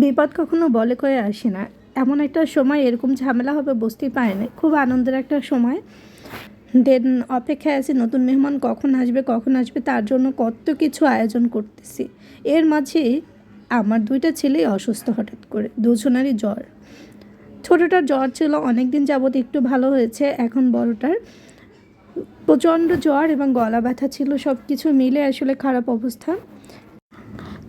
বিপদ কখনো বলে কয়ে আসে না। এমন একটা সময় এরকম ঝামেলা হবে বুঝতেই পারি না খুব আনন্দের একটা সময়। দেন অপেক্ষায় আছি, নতুন মেহমান কখন আসবে কখন আসবে, তার জন্য কত কিছু আয়োজন করতেছি। এর মাঝেই আমার দুইটা ছেলেই অসুস্থ হঠাৎ করে, দুজনারই জ্বর। ছোটোটার জ্বর ছিল অনেক দিন যাবত একটু ভালো হয়েছে, এখন বড়টার প্রচণ্ড জ্বর এবং গলা ব্যথা ছিল সব কিছু মিলে আসলে খারাপ অবস্থা।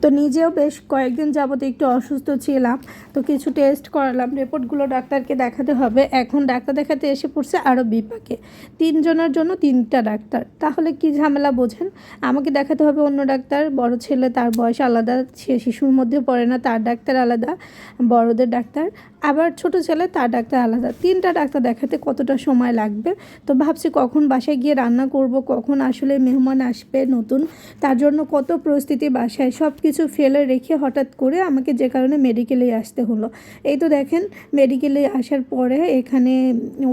তো নিজেও বেশ কয়েকদিন যাবত একটু অসুস্থ ছিলাম। তো কিছু টেস্ট করালাম রিপোর্টগুলো ডাক্তারকে দেখাতে হবে। এখন ডাক্তার দেখাতে এসে পড়ছে আরও বিপাকে। তিনজনের জন্য তিনটা ডাক্তার। তাহলে কি ঝামেলা বোঝেন? আমাকে দেখাতে হবে অন্য ডাক্তার। বড় ছেলে, তার বয়স আলাদা, সে শিশুর মধ্যে পড়ে না, তার ডাক্তার আলাদা, বড়দের ডাক্তার। আবার ছোট ছেলে, তার ডাক্তার আলাদা। তিনটা ডাক্তার দেখাতে কতটা সময় লাগবে? তো ভাবছি কখন বাসায় গিয়ে রান্না করব, কখন আসলে মেহমান আসবে নতুন, তার জন্য কত পরিস্থিতি বাসায় সব কিছু ফেলে রেখে হঠাৎ করে আমাকে যে কারণে মেডিকেলে আসতে হলো। এই তো দেখেন মেডিকেলে আসার পরে এখানে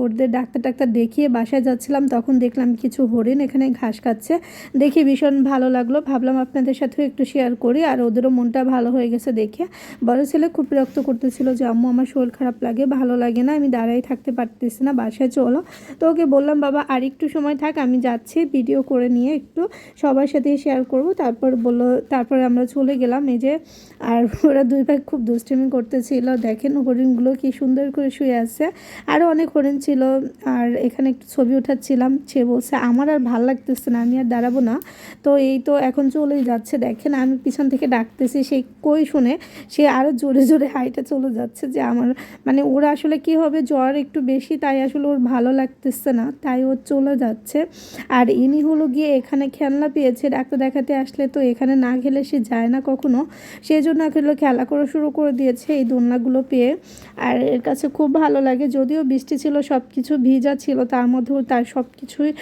ওদের ডাক্তার টাক্তার দেখিয়ে বাসায় যাচ্ছিলাম, তখন দেখলাম কিছু হরিণ এখানে ঘাস খাচ্ছে। দেখে ভীষণ ভালো লাগল। ভাবলাম আপনাদের সাথেও একটু শেয়ার করি, আর ওদেরও মনটা ভালো হয়ে গেছে দেখে। বড় ছেলে খুব বিরক্ত করতেছিল যে, আম্মু, আমার শরীর খারাপ লাগে, ভালো লাগে না, আমি দাঁড়াই থাকতে পারতেছি না, বাসায় চলো। তো ওকে বললাম, বাবা, আর একটু সময় থাক, আমি যাচ্ছি ভিডিও করে নিয়ে একটু সবার সাথে শেয়ার করব। তারপর বলল, তারপরে আমরা চলে গেলাম এই যে, আর ওরা দুই ভাই খুব দুষ্টুমি করতেছিল। দেখেন হরিণগুলো কি সুন্দর করে শুয়ে আছে। আরও অনেক হরিণ ছিল, আর এখানে একটু ছবি উঠাচ্ছিলাম। সে বলছে, আমার আর ভালো লাগতেছে না, আমি আর দাঁড়াবো না। তো এই তো এখন চলেই যাচ্ছে। দেখেন আমি পিছন থেকে ডাকতেছি সেই কই শুনে, সে আরও জোরে জোরে হাইটা চলে যাচ্ছে যে আমার মানে ওর আসলে কি হবে, জ্বর একটু বেশি, তাই আসলে ওর ভালো লাগতেছে না, তাই ও চলে যাচ্ছে। আর ইনি হলো গিয়ে এখানে খেলনা পেয়েছে, ডাক্তার দেখাতে আসলে তো এখানে না খেলে সে যায় না। কখনো। সেই জন্য আসলে খেলা করা শুরু করে দিয়েছে এই দোলনাগুলো পেয়ে। আর এর কাছে খুব ভালো লাগে, যদিও বৃষ্টি ছিল সব কিছু ভিজা ছিল, তার মধ্যেও তার সব কিছুই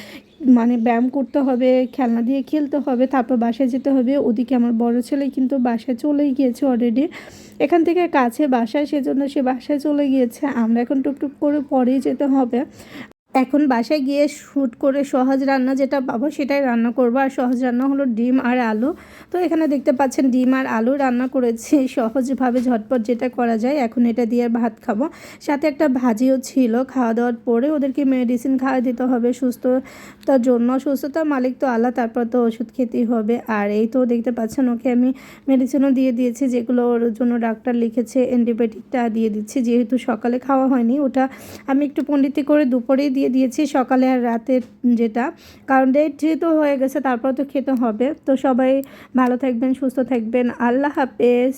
মানে ব্যায়াম করতে হবে, খেলনা দিয়ে খেলতে হবে, তারপর বাসায় যেতে হবে। ওদিকে আমার বড় ছেলে কিন্তু বাসায় চলেই গিয়েছে অলরেডি এখান থেকে কাছে বাসায়, সেজন্য সে বাসায় চলে গিয়েছে। আমরা এখন টুকটুক করে পরেই যেতে হবে। এখন বাসায় গিয়ে শ্যুট করে সহজ রান্না যেটা পাবো সেটাই রান্না করব। আর সহজ রান্না হলো ডিম আর আলু। তো এখানে দেখতে পাচ্ছেন ডিম আর আলু রান্না করেছি। সহজভাবে ঝটপট যেটা করা যায় এখন এটা দিয়ে ভাত খাব। সাথে একটা ভাজিও ছিল খাওয়া দাওয়ার পরে ওদেরকে মেডিসিন খাওয়া দিতে হবে। সুস্থতার জন্য সুস্থতার মালিক তো আল্লাহ, তারপর তো ওষুধ খেতেই হবে। আর এই তো দেখতে পাচ্ছেন ওকে আমি মেডিসিনও দিয়ে দিয়েছি। যেগুলো ওর জন্য ডাক্তার লিখেছে অ্যান্টিবায়োটিকটা দিয়ে দিচ্ছি। যেহেতু সকালে খাওয়া হয়নি, ওটা আমি একটু পণ্ডিতি করে দুপুরেই দিয়ে দিয়েছি, সকালে আর রাতের যেটা। কারণ ডেট যেহেতু হয়ে গেছে, তারপর তো খেতে হবে। তো সবাই ভালো থাকবেন, সুস্থ থাকবেন। আল্লাহ হাফেজ।